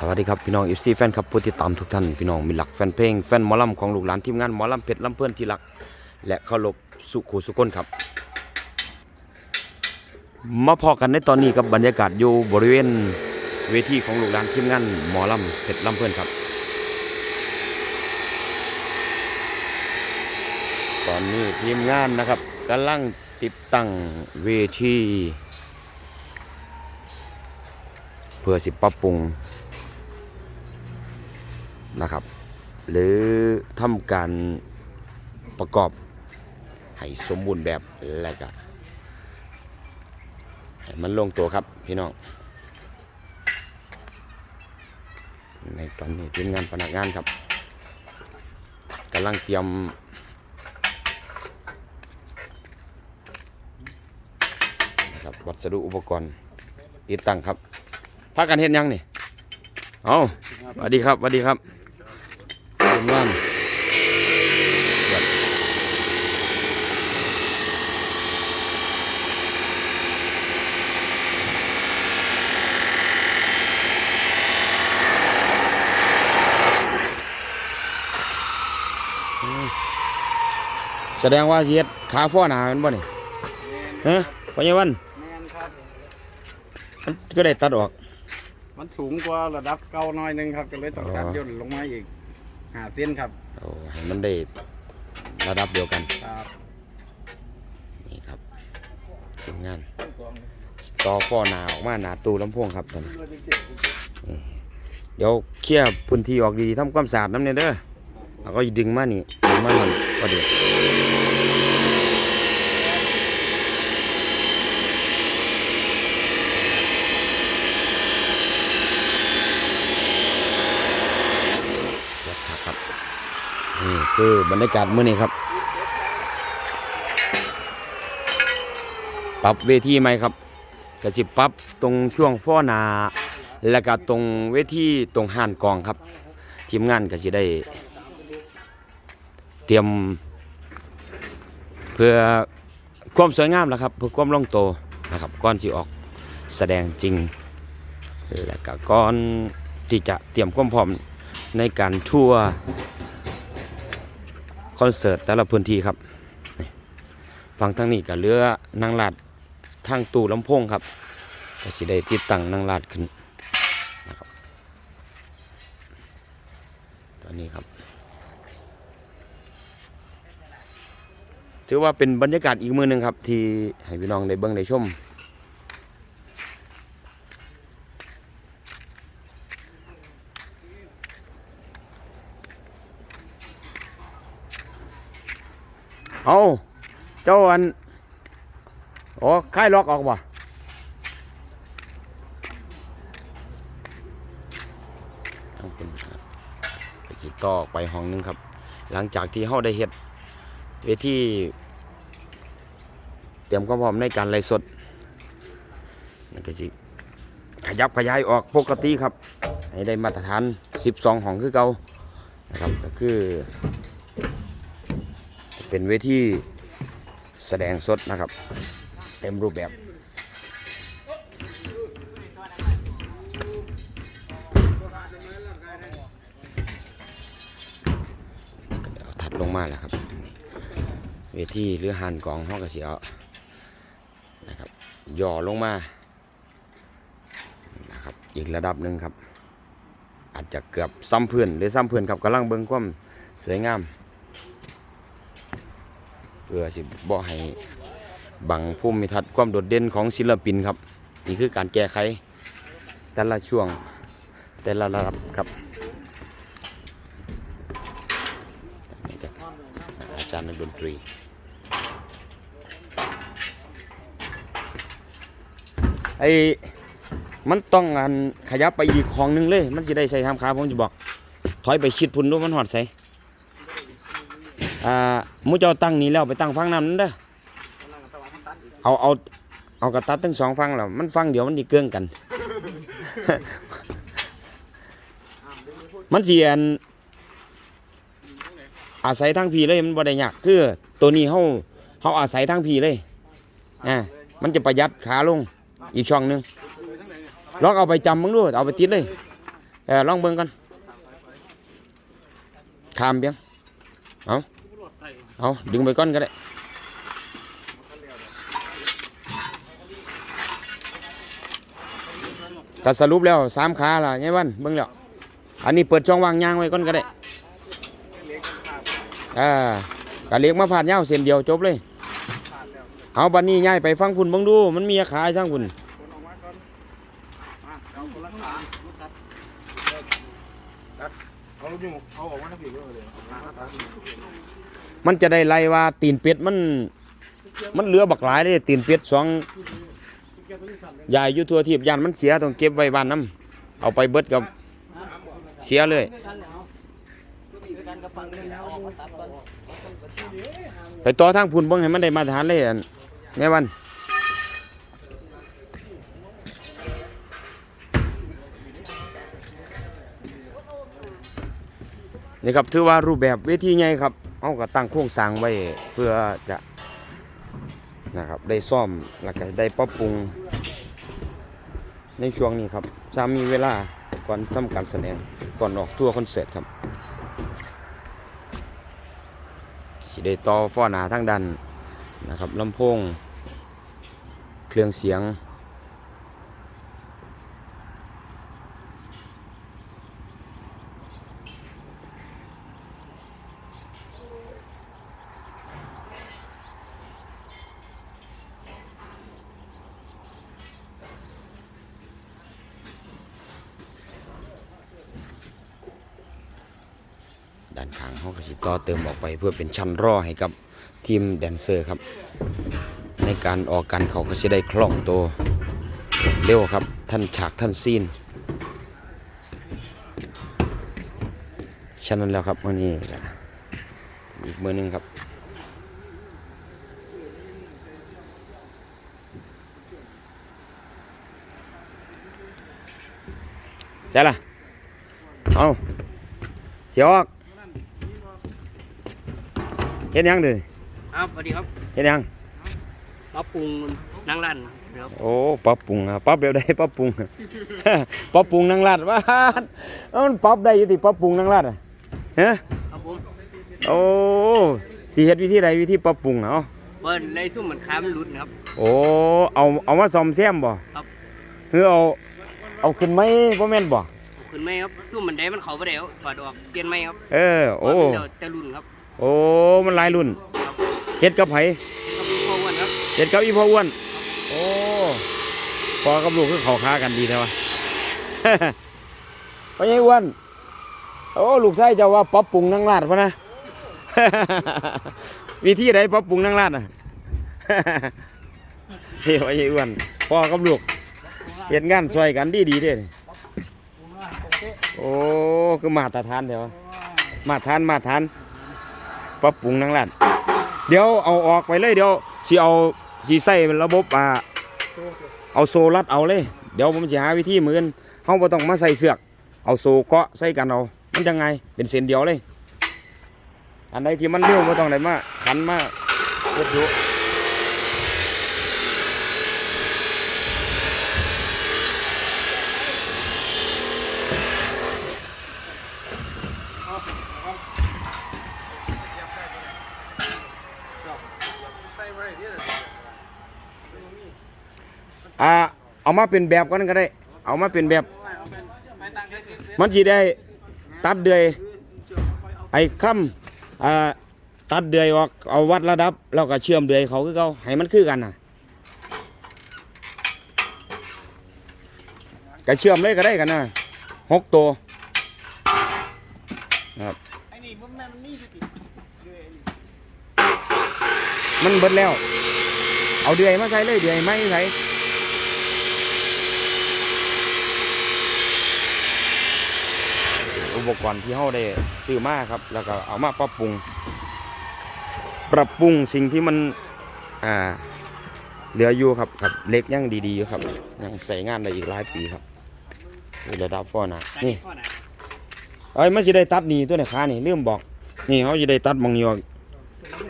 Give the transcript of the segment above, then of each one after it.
สวัสดีครับพี่น้องเอฟซีแฟนครับผู้ติดตามทุกท่านพี่น้องมีหลักแฟนเพลงแฟนหมอลำของลูกหลานทีมงานหมอลำเพชรลำเพื่อนที่รัก และเคารพสุขูสุก้นครับ มาพอกันในตอนนี้กับบรรยากาศอยู่บริเวณเวทีของลูกหลานทีมงานหมอลำเพชรลำเพื่อนครับ ตอนนี้ทีมงานนะครับกำลังติดตั้งเวทีเพื่อสิปรับปรุง นะครับ หรือทำการประกอบให้สมบูรณ์แบบและก็ให้มันลงตัวครับพี่น้อง ในตอนนี้ทีมงานพนักงานครับกำลังเตรียมครับวัสดุอุปกรณ์ติดตั้งครับพากันเห็นยังนี่ เอาสวัสดีครับสวัสดีครับ คุณว่านสวัสดีแสดงว่าสิเฮ็ดขาฟ้อหนาเป็นบ่นี่ฮะปัญญาวันแมนครับมันก็ได้ตัดออก มันสูงกว่าระดับเก่าหน่อยหนึงครับก็เลยต้องการอ๋อย่นลงมาอีก หาเส้นครับโอ้ให้มันได้ระดับเดียวกัน ครับนี่ครับทีมงานต่อฟ้อหนาออกมาหนาตูลำโพงครับตอนนี้เดี๋ยวเคลียร์พื้นที่ออกดีๆทำความสะอาดน้ำเนี่ยเด้อแล้วก็ดึงมานี่ดึงมาหน่อยก็เดี๋ยวครับนี่ คือบรรยากาศเมื้อนี้ครับ ปรับเวทีไหมครับก็สิปรับตรงช่วงฟ้อนา แล้วก็ตรงเวทีตรงห่านกองครับ ทีมงานก็สิได้ เตรียม เพื่อความสวยงามแล้วครับ เพื่อความล่องโตนะครับก่อนสิออกแสดงจริง แล้วก็ก่อนที่จะเตรียมความพร้อมในการทัวร์ คอนเสิร์ตแต่ละพื้นที่ครับฟังทางนี้กับเรือนางลาดทางตู้ลำโพงครับก็สิได้ติดตั้งนางลาดขึ้นนะครับตอนนี้ครับ ถือว่าเป็นบรรยากาศอีกมือหนึ่งครับ ที่ให้พี่น้องได้เบิ่งได้ชม เอาเจ้าอันโอ้ค่ายล็อกออกบ่ต้องเป็นครับไปจิตต่อไปห้องนึงครับ หลังจากที่เฮาได้เฮ็ดเวทีเตรียมความพร้อมในการไล่สดมันก็สิขยับขยายออกปกติครับ ให้ได้มาตรฐาน 12ห้องคือเก่านะครับก็คือ เป็นเวทีแสดงสดนะครับ เต็มรูปแบบเดี๋ยวถัดลงมาแล้วครับ เวทีหรือหันกองห้องกระเสียนะครับย่อลงมานะครับอีกระดับหนึ่งครับ อาจจะเกือบซ้ำเพื่อนหรือซ้ำเพื่อนครับกำลังเบิ่งความสวยงาม เพื่อสิบ่ให้บังภูมิทัศน์ความโดดเด่นของศิลปินครับ นี่คือการแก้ไขแต่ละช่วงแต่ละระดับครับนี่ครับอาจารย์นักดนตรีไอ้มันต้องอันขยับไปอีกของหนึงเลย มันสิได้ใส่ทำขาผมจะบอก ถอยไปชิดพุ่นดูมันหอดใส่อ่า มูเจ้าตั้งนี้แล้วไปตั้งฟังน้ำนั่นเด้อเอาเอาเอากระตัดทั้งสองฟังแล้วมันฟังเดี๋ยวมันดีเกื้องกัน มันเสียนอาศัยทางพีเลยมันบ่ได้ยากคือตัวนี้เฮาเฮาอาศัยทางพีเลยอ่ามันจะประหยัดขาลงอีกช่องหนึงลองเอาไปจำมึงดูเอาไปติดเลยเออลองเบิ่งกันขามเบียงเอา เอาดึงไปก่อนก็ได้ก็สรุปแล้วสามขาล่ะไงวันเบิ่งแล้วอันนี้เปิดช่องวางยางไว้ก่อนก็ได้อ่ากะเล็กมาผ่านยาวเส้นเดียวจบเลย เอาบันนี้ย้ายไปฟังคุณเบังดู มันมีขายทั้งคุณ เอาลูกยุงเอาออกมาทั้งผีเลยมันจะได้ไล่ว่าตีนเป็ดมัน มันเหลือบักหลายเลยตีนเป็ดสองยายอยู่ทั่วทีบยานมันเสียต้องเก็บไว้บ้านน้ำเอาไปเบิดกับเสียเลยไปต่อทางพุ่นเบิ่งให้มันได้มาตรฐานเลยอันไงวัน นี่ครับถือว่ารูปแบบเวทีใหญ่ครับเอาก็ตั้งโครงสร้างไว้เพื่อจะนะครับได้ซ่อมแล้วก็ได้ปรับปรุง ในช่วงนี้ครับจะมีเวลาก่อนทำการแสดงก่อนออกทัวร์คอนเสิร์ตครับสิได้ต่อฟ้อหนาทั้งดันนะครับลำโพง เครื่องเสียง ด้านข้างเขาก็สิต่อเติมออกไปเพื่อเป็นชั้นรอให้กับทีมแดนเซอร์ครับ ในการออกกันเขาก็จะได้คล่องตัวเร็วครับท่านฉากท่านซีนฉะนั้นแล้วครับวันนี้อีกมือหนึงครับใช่ล่ะเอาเสียออก เฮ็ดหยังเด้อครับสวัสดีครับเฮ็ดหยังปรับปรุงนั่งร้านครับโอ้ปรับปรุงอะปรับแบบใดปรับปรุง ปรับปรุงนางลาดว่าเอามันปรับได้อยู่ติปรับปรุงนางลาดอะฮะครับผมโอ้สิเฮ็ดวิธีใดวิธีปรับปรุงเอาเบิ้ลเลยซุ่มเหมือนค้ามันรุดนะครับ โอ้เอาเอามาซ่อมแซมบ่ครับ หรือเอาเอาขึ้นไหมบ่แม่นบ่ขึ้นไหมครับซุ่มมันได้มันเขาไปแล้วถอดออกเปลี่ยนไหมครับเออโอ้ ว่าเป็นเดี๋ยวจะรุ่นครับ โอ้มันหลายรุ่นเฮ็ดกับไผครับพี่พ่อวันครับเฮ็ดกับอีพ่ออ้วนโอ้พอกับลูกคือเข้าค้ากันดีแท้วะพ่อใหญ่อ้วนโอ้ลูกชายเจะว่าปรับปรุงนางลาดพะนะวิธีใดปรับปรุงนางลาดอะเฮ้ยพ่อใหญ่อ้วนพ่อกับลูกเฮ็ดงานช่วยกันดีดีๆเด้นี่โอ้คือมาตรฐานแท้วะมาตรฐานมาตรฐาน ปรับปรุงนั่งลานเดี๋ยวเอาออกไปเลยเดี๋ยวสิเอาสิใส่ระบบอ่าเอาโซลัดเอาเลย เดี๋ยวผมจะหาวิธีเหมือนเฮาบ่ต้องมาใส่เสือก เอาโซเกาะใส่กันเอามันยังไงเป็นเส้นเดียวเลย อันใดที่มันเร็วบ่ต้องได้มาขันมาเฮ็ดอยู่อ่า เอามาเป็นแบบกันก็ได้ เอามาเป็นแบบ มันสิได้ตัดเดือยไอ้ค่ำอ่าตัดเดือยออกเอาวัดระดับแล้วก็เชื่อมเดือยเขาคือเขาให้มันคือกันน่ะก็เชื่อมเลยก็ได้กันนะหกตัวครับมันเบิดแล้ว เอาเดือยมาใส่เลยเดือยไม่ใส่ อุ ปกรณ์ที่เราได้ซื้อมาครับ แล้วก็เอามาปรับปรุง ปรับปรุงสิ่งที่มันอ่าเหลืออยู่ครับครับเล็กยังดีๆอยู่ครับยังใส่งานได้อีกหลายปีครับนี่ระดับฟอนะนี่ข้อไหนเอ้ยมันสิได้ตัดหนีตัวไหนขานี่ลืมบอก นี่เขาจะได้ตัดหมองนี้ออก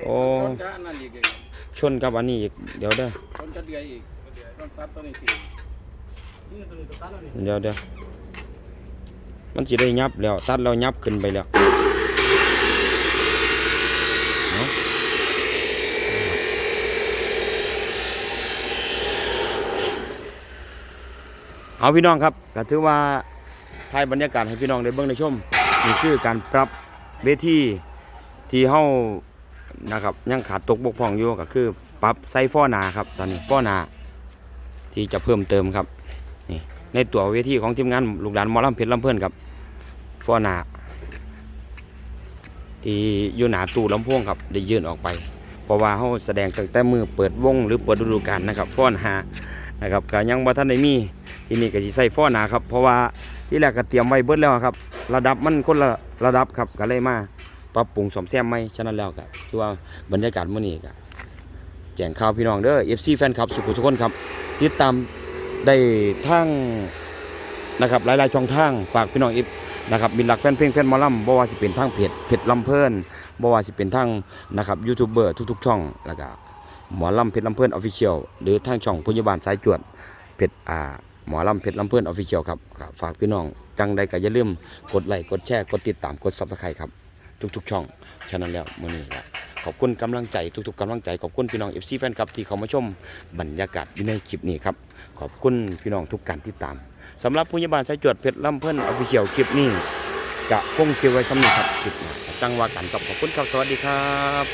โอ้ต้นจะอันนั่นอีกอีกชนกับอันนี้อีกเดี๋ยวเด้อต้นจะเดือยอีกต้นตัดต้นนี้สิเดี๋ยวเดี๋ยว มันสิได้ยับแล้ว ตัดแล้วยับขึ้นไปแล้วเอาพี่น้องครับก็ถือว่าถ่ายบรรยากาศให้พี่น้องได้เบิ่งได้ชมนี่คือการปรับเวทีที่เฮานะครับยังขาดตกบกพร่องอยู่ก็คือ ปรับไซฟ้อนาครับ ตอนนี้ฟ้อนาที่จะเพิ่มเติมครับนี่ในตัวเวทีของทีมงานลูกหลานมอลำเพชรลำเพื่อนครับ ฟอหนาที่อยู่หนาตู้ลำโพงครับ ได้ยื่นออกไป เพราะว่าเขาแสดงตั้งแต่มือเปิดวงหรือเปิดฤดูกาลนะครับฟอหนานะครับก็ยังบ่ทันได้มีที่นี่ก็สิใส่ฟ้อหนาครับ เพราะว่าที่แรกก็เตรียมไว้เบิดแล้วครับ ระดับมันคนละระดับครับก็เลยมาปรับปรุงสมแซมใหม่ฉะนั้นแล้วก็ถือว่าบรรยากาศมื้อนี้ก็แจ้งข่าวพี่น้องเด้อ FC แฟนคลับสุขุทุกคนครับติดตามได้ทางนะครับหลายๆช่องทางฝากพี่น้องอิฟ นะครับบินหลักแฟนเพลงแฟนหมอลำบ่ว่าสิเป็นทางเพจเพจลำเพิ่นบ่ว่าสิเป็นทางนะครับยูทูบเบอร์ทุกๆ ช่องแล้วก็หมอลำเพจลำเพิ่นออฟฟิเชียลหรือทางช่องพยาบาลสายจวดเพจอ่าหมอลำเพจลำเพิ่นออฟฟิเชียลครับฝากพี่น้องจังใดก็อย่าลืมกดไลค์กดแชร์กดติดตามกด Subscribe ครับทุกๆ ช่องฉะนั้นแล้วมื้อนี้ก็ขอบคุณกำลังใจทุกๆกำลังใจขอบคุณพี่น้อง FC แฟนคลับที่เขามาชมบรรยากาศในคลิปนี้ครับขอบคุณพี่น้องทุกการติดตาม สำหรับผู้ยาบาลสายจวดเพชรลำเพิ่นออฟฟิเชียลคลิปนี้จะคงเชียวไว้สำหรับคลิปหน้าจังว่ากันกับขอบคุณครับสวัสดีครับ